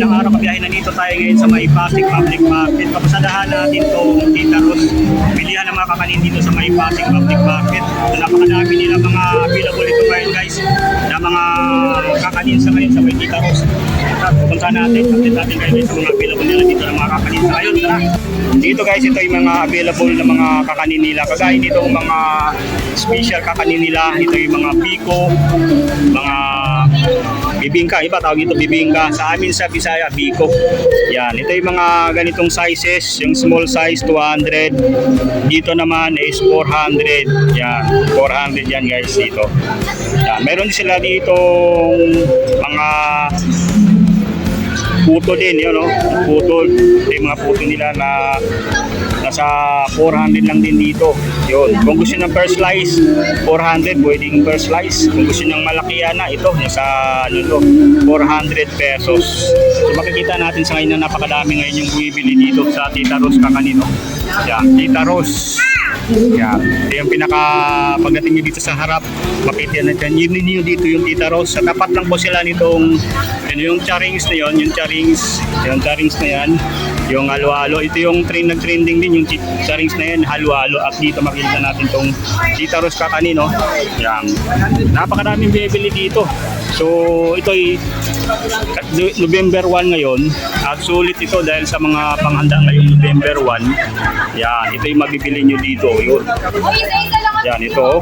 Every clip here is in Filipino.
magandang araw. Kabiyahin na dito tayo ngayon sa may Pasig Public Market. Papasadahan natin itong Tita Ros. Bilihan ng mga kakanin dito sa may Pasig Public Market. So, napakadami nila mga available ito ngayon guys. Na mga kakanin sa ngayon sa may Tita Ros. At pupunta natin, update natin kayo sa mga available nila dito ng mga kakanin sa ngayon. Tara! Dito guys, ito yung mga available na mga kakanin nila. Kagaya nito mga special kakanin nila. Ito yung mga biko, mga bibingka. Iba tawag ito bibingka. Sa amin sa Bisaya, biko. Yan. Ito yung mga ganitong sizes. Yung small size, 200. Dito naman is 400. Yan. 400 yan guys dito. Yan. Meron din sila dito mga puto din, yun, no? Puto. Yung mga puto nila na nasa 400 lang din dito. Yun. Kung gusto ng first slice, 400, pwedeng first slice. Kung gusto ng malaki na, ito, nasa ano to, 400 pesos. So makikita natin sa ngayon na napakadami ngayon yung bumibili dito sa Tita Ros Kakanino. Yan, Tita Ros. Yan. Ito yung pinaka, pagdating nyo dito sa harap, makita natin, yun ninyo dito yung Tita Ros. Sa tapat lang po sila nitong, yun, yung charings na yun, yung charings, yung charings na yan, yung halo-halo. Ito yung trend nag-trending din, yung chi- charings na yan, halo-halo. At dito makita natin tong Tita Ros Kakanino. Yan. Napakadaming bibili dito. So, ito ay November 1 ngayon. At sulit ito dahil sa mga panghanda ngayong November 1. Yan, ito yung mabibili nyo dito. Yun. Yan, ito.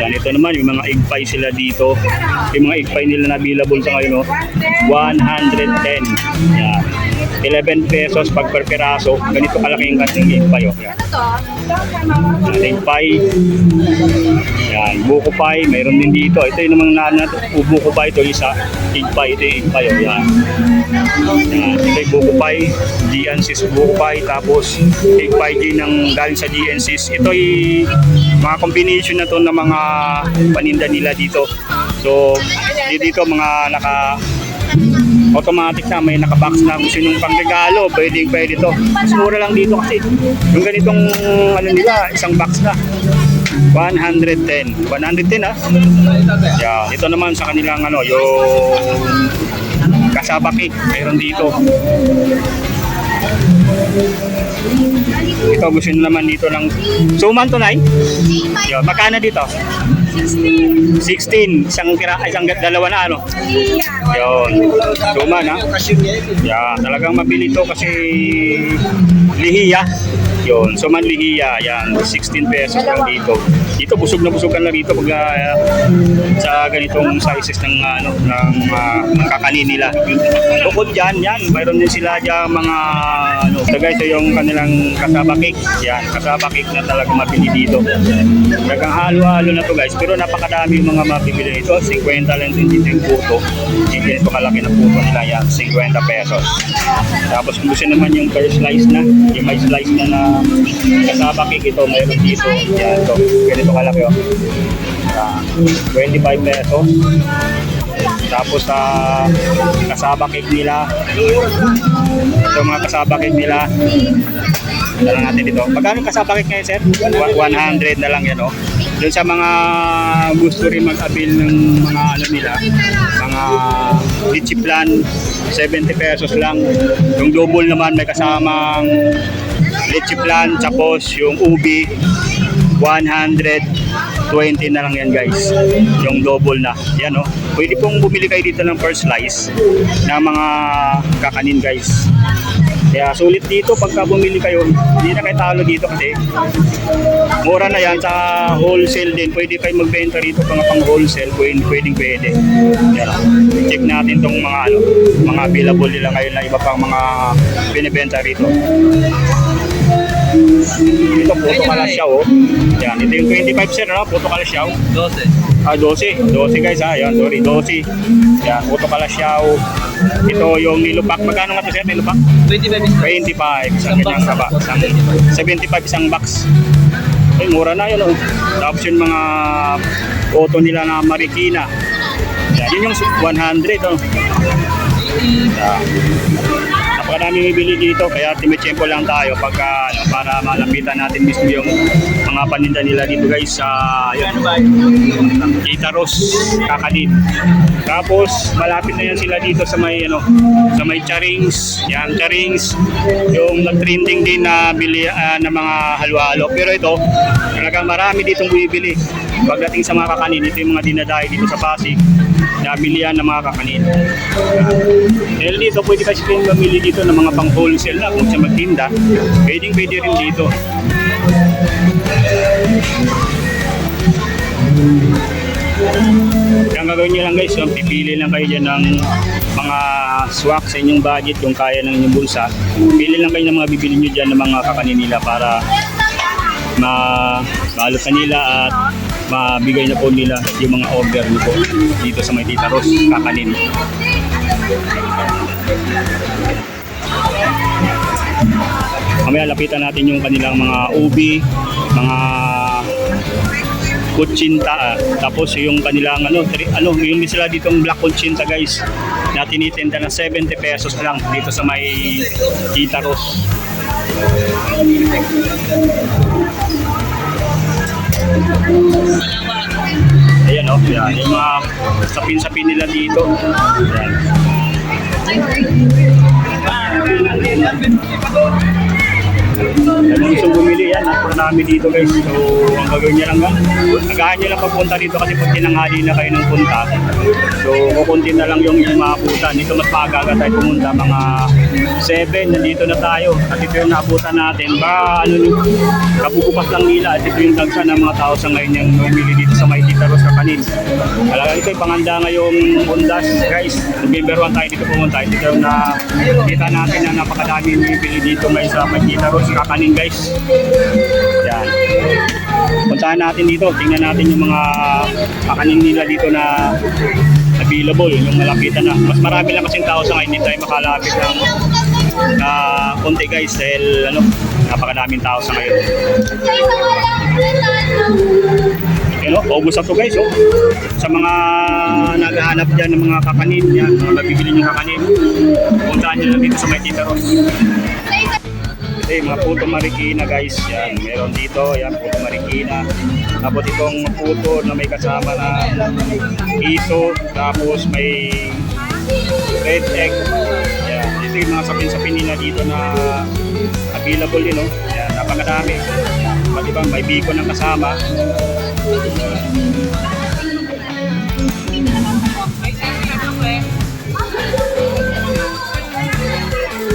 Yan, ito naman, yung mga egg pie sila dito. Yung mga egg pie nila na available sa ngayon, no? 110. Yan. 11 pesos pag per peraso. Ganito kalaki yung kasing egg pie. Oh. Yan. Yan, egg pie. Yan, buko pie. Mayroon din dito. Ito yung naman na, na buko pie. Ito isa. Egg pie. Ito yung egg pie. Oh. Yan. Yan. Ito yung buko pie. GNC's buko pie. Tapos egg pie din ng galing sa GNC's. Ito yung mga combination na to ng mga paninda nila dito. So, di- dito mga naka automatic na may nakabox na gusto nung pangregalo, pwede pwede to. Mas mura lang dito kasi. Yung ganitong ano nila, isang box na. 110. 110 ah. Yeah, ito naman sa kanilang ano, yung kasaba cake, mayroon dito. Ito gusto nyo naman dito ng suman to nai? Yo, magkano dito? 16. Isang kira, isang dalawa na ano? Yun. Suman ha? Yan, talagang mabili to kasi lihiya. Yun, suman lihiya. Yan, 16 pesos lang dito. Dito busog na busog ka na dito pag ah, sa ganitong sizes ng ano ng uh, kakanin nila. Bukod diyan, yan, mayroon din sila diyan mga ano, so guys, ito yung kanilang kasaba cake. Yan, kasaba cake na talaga mabili dito. Talagang halo-halo na to guys, pero napakadami yung mga mabibili dito. 50 lang din dito yung puto. Hindi ito kalaki na puto nila yan, 50 pesos. Tapos kung gusto naman yung first slice na, yung may slice na na kasaba cake ito, mayroon dito. Yan, ito. Ganito kalaki oh. Ah, 25 pesos. Tapos sa kasaba cake nila. Ito mga kasaba cake nila. Lang natin dito. Magkano kasaba cake ngayon, sir? Wa- 100 na lang yan, oh. Doon sa mga gusto rin mag-avail ng mga ano nila, mga litchi plan, 70 pesos lang. Yung double naman may kasamang litchi plan, tapos yung ubi, 120 na lang yan guys. Yung double na. Yan oh. Pwede pong bumili kayo dito ng first slice ng mga kakanin guys. Kaya sulit dito pagka bumili kayo, hindi na kayo talo dito kasi mura na yan sa wholesale din. Pwede kayo magbenta rito pang pang wholesale, pwede pwede. pwede. Yan. Check natin tong mga ano, mga available nila ngayon na iba pang mga binibenta rito. Ito puto kalasyaw oh. Yan, ito yung 25 sir, no? Puto kalasyaw. 12. Ah, 12. 12 guys ha. Yan, sorry, 12. Yan, puto kalasyaw. Ito yung nilupak. Magkano nga to sir, nilupak? 25 is 25, isang ganyang saba. Isang 75 isang box. Ay, mura na yun. Oh. Tapos yung mga auto nila na Marikina. Yan, yun yung 100. Oh. Mm. Napakadami bibili dito kaya timitsempo lang tayo pagka ano, para malapitan natin mismo yung mga paninda nila dito guys sa yun, Itaros, Kakanin. Tapos malapit na yan sila dito sa may ano, sa may Charings, yan Charings, yung nag-trending din na bili ah, ng mga halo-halo. Pero ito, talagang marami ditong bumibili. Pagdating sa mga kakanin, ito yung mga dinadayo dito sa Pasig na bilihan ng mga kakanin. Dahil dito, pwede kasi kayong mamili dito ng mga pang wholesale na kung sa magtinda. Pwedeng pwede rin dito. Kaya ang gagawin nyo lang guys, yung pipili lang kayo dyan ng mga swak sa inyong budget, yung kaya ng inyong bulsa. Pili lang kayo ng mga bibili nyo dyan ng mga kakanin nila para ma maalot na nila at mabigay na po nila yung mga order nyo po dito sa may Tita Ros, kakanin. Mamaya lapitan natin yung kanilang mga ubi, mga kutsinta ah. tapos yung kanilang ano, tri, ano yung sila ditong black kutsinta guys na tinitinda na 70 pesos lang dito sa may Tita Ros. Yan. Yung mga sapin-sapin nila dito. Ayan. Gusto bumili yan, napunta namin dito guys. So, ang gagawin niya lang? Agahan niyo lang pagpunta dito kasi pag tinanghali na kayo ng punta. So, kukunti na lang yung mga puta. Dito mas maaga tayo pumunta, mga 7, nandito na tayo. At ito yung naabutan natin. Ba, ano nyo, kabubukas lang nila. At ito yung dagsa ng mga tao sa ngayon yung bumili dito sa may Tita Ros Kapanin. Talaga ito yung panganda ngayong Undas, guys. November 1 tayo dito pumunta. Ito yung na kita natin na napakadami yung bibili dito ngayon sa may Tita Ros Kakanin, guys. Yan. Puntahan natin dito. Tingnan natin yung mga kakanin nila dito na available, yung malapitan na. Mas marami lang kasing tao sa ngayon, hindi tayo makalapit ng na konti guys dahil ano, napakadaming tao sa ngayon. Yan o, paubos na to guys oh. Sa mga naghahanap dyan ng mga kakanin, yan, mga mabibili nyo kakanin, puntahan nyo lang dito sa may Tita. Yung mga puto marikina guys, yan, meron dito, yan, puto marikina. Tapos itong puto na may kasama na iso, tapos may red egg. Yan, ito yung mga sapin-sapin nila dito na available din, no? Yan, napakadami. Pati ba, may biko ng kasama.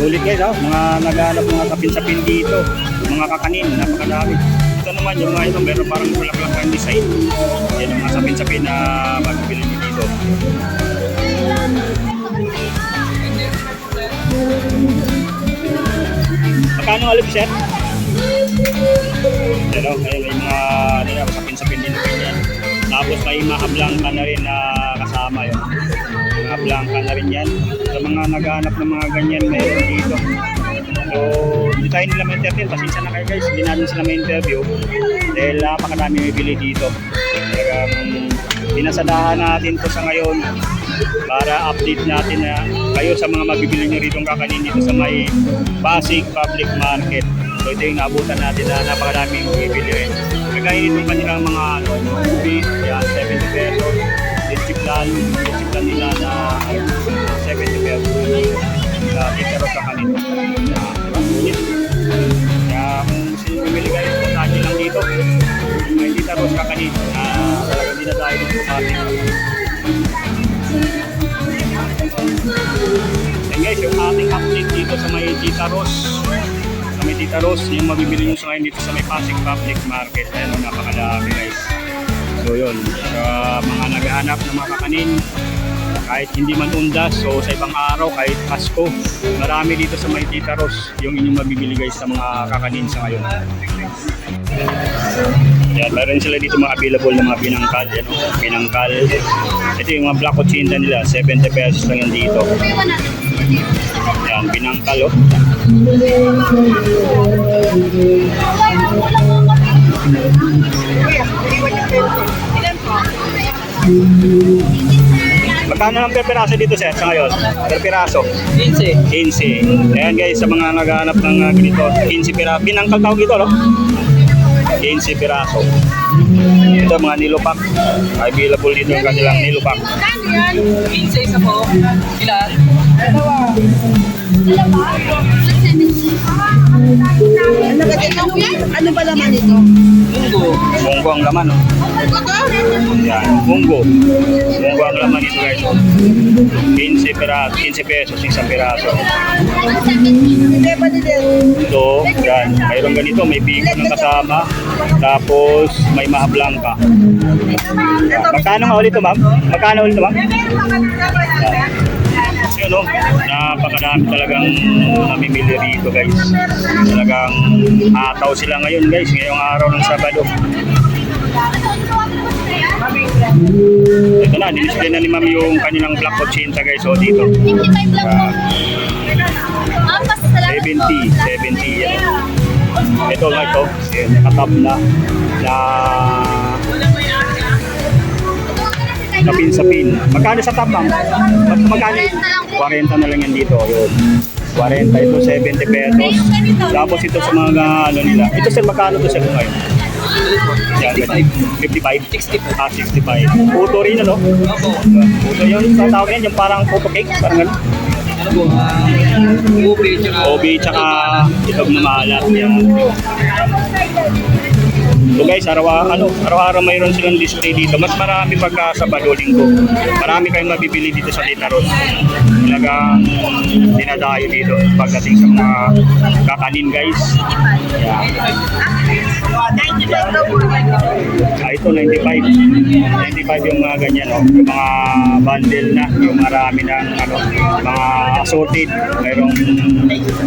Ulit guys, oh, mga naghahanap mga sapin-sapin dito, mga kakanin, napakadami. Ito naman yung mga ito, meron parang bulaklak ang design. Yan ang mga sapin-sapin na mabibili nyo dito. Magkano alip sir? Pero may, may mga ano sapin-sapin din ganyan. Tapos may mga blanca na rin na kasama yun. Blanca na rin yan. Sa mga naghahanap ng mga ganyan, meron dito. So, hindi tayo nila ma-interview. Pasensya na kayo guys, hindi natin sila ma-interview. Dahil napakadami may bili dito. Talagang pinasadahan natin to sa ngayon para update natin na kayo sa mga mabibili nyo rito kakanin dito sa may Pasig Public Market. So ito yung naabutan natin na napakaraming bibili. Kagaya nitong kanilang mga ano, ubi, yan, 70 pesos. Lalo, lechip lang nila na ay, 70 pesos. Na litero kakanin. Yan, diba? Sulit. Kaya kung bumili kayo, puntahan lang dito. May litero kakanin na talagang dinadayo dito sa ating And guys, yung ating update dito sa may Tita. Sa may Tita yung mabibili nyo sa ngayon dito sa may Pasig Public Market. Ayan, napakadami guys. So yun, sa mga naghahanap ng mga kakanin, kahit hindi man undas o sa ibang araw, kahit Pasko, marami dito sa may Tita Ros yung inyong mabibili guys sa mga kakanin sa ngayon. Yan, meron sila dito mga available na mga pinangkal. Yan, oh, pinangkal. Ito yung mga black kutsinta nila. 70 pesos lang yan dito. Yan, pinangkal oh. Magkano lang per piraso dito sir sa ngayon? Per piraso? 15. 15. Ayan guys, sa mga naghahanap ng uh, ganito, 15 piraso. Binangkal tawag dito, no? 15 piraso. Ito mga nilupak. Available dito yung kanilang nilupak. 15 isa po. Ilan? Ano ba? Ano ba laman ito? Munggo. Munggo ang laman, no? Yan, munggo. Munggo ang laman nito guys. 15 piraso, 15 pesos, isang din. Ito, yan. Mayroong ganito, may biko ng kasama. Tapos, may mahablangka. Yan. Magkano nga ulit ito, ma'am? Magkano ulit ito, ma'am? No? Napakadami talagang namimili rito, guys. Talagang ataw sila ngayon, guys. Ngayong araw ng Sabado. Ito na, dinisplay na ni ma'am yung kanilang black 80, guys. O, dito. 55 lang po. Pas salamat 70, po. 70 yan. Ito ito, nakatap na na napin sa pin. Magkano sa tab, ma'am? Mag magkano? 40 na lang yan dito, yun. 40 ito, 70 pesos. Tapos ito sa mga ano nila. Ito sir, magkano to sir ngayon? Yan, 55. 60 po. Ah, 65. Puto rin, ano? Opo. Puto yun, sa tawag yan, yung parang puto cake, parang ano. Ano po? ah, Ube, tsaka... Obi, tsaka itog na maalat. Yan. So guys, araw ano, araw-araw mayroon silang display dito. Mas marami pagka sa Bado Linggo. Marami kayong mabibili dito sa Tita Ros. Talagang dinadayo dito pagdating sa mga kakanin guys. Yan. Ah, ito 95. 95 yung mga ganyan, no? Yung mga bundle na, yung marami ng ano, mga assorted. Mayroong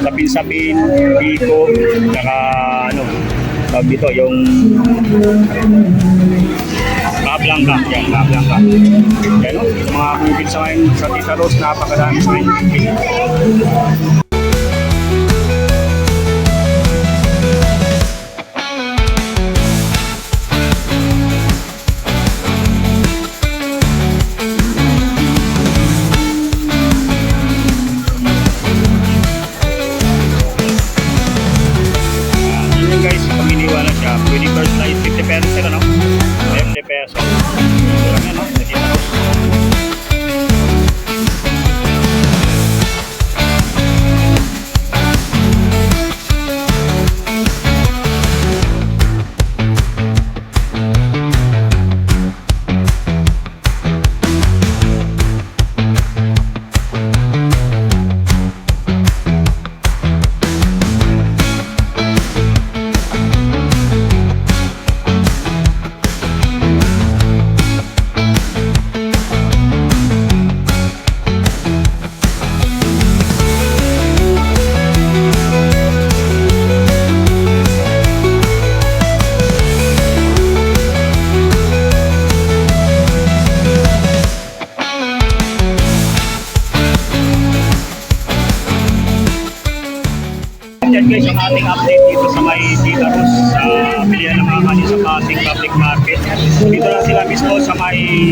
sapin-sapin, biko, saka ano, tawag dito, yung Kablangka, yan, kablangka. Yan, no? Yung mga bumibili sa ngayon sa Tita Rose, napakadami sa ngayon.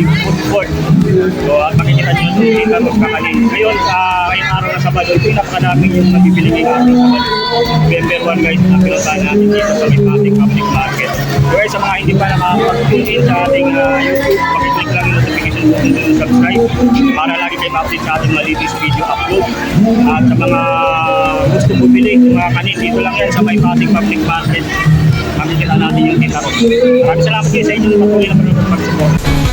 Food court. So, at makikita nyo yung Tita Rus kakanin. Ngayon, uh, ngayong araw na Sabado, ito yung napakadami yung nabibili kay ating Sabado. November 1 guys, na pinuntahan natin dito sa may Pasig Public Market. So sa mga hindi pa nakapag-tune sa ating uh, YouTube, pakiclick lang yung notification button and subscribe para lagi kayo ma-update sa ating latest video upload. At sa mga gusto bumili ng mga kanin, dito lang yan sa may Pasig Public Market. Makikita natin yung tita ko. Maraming salamat kayo sa inyo patuloy na pag-support.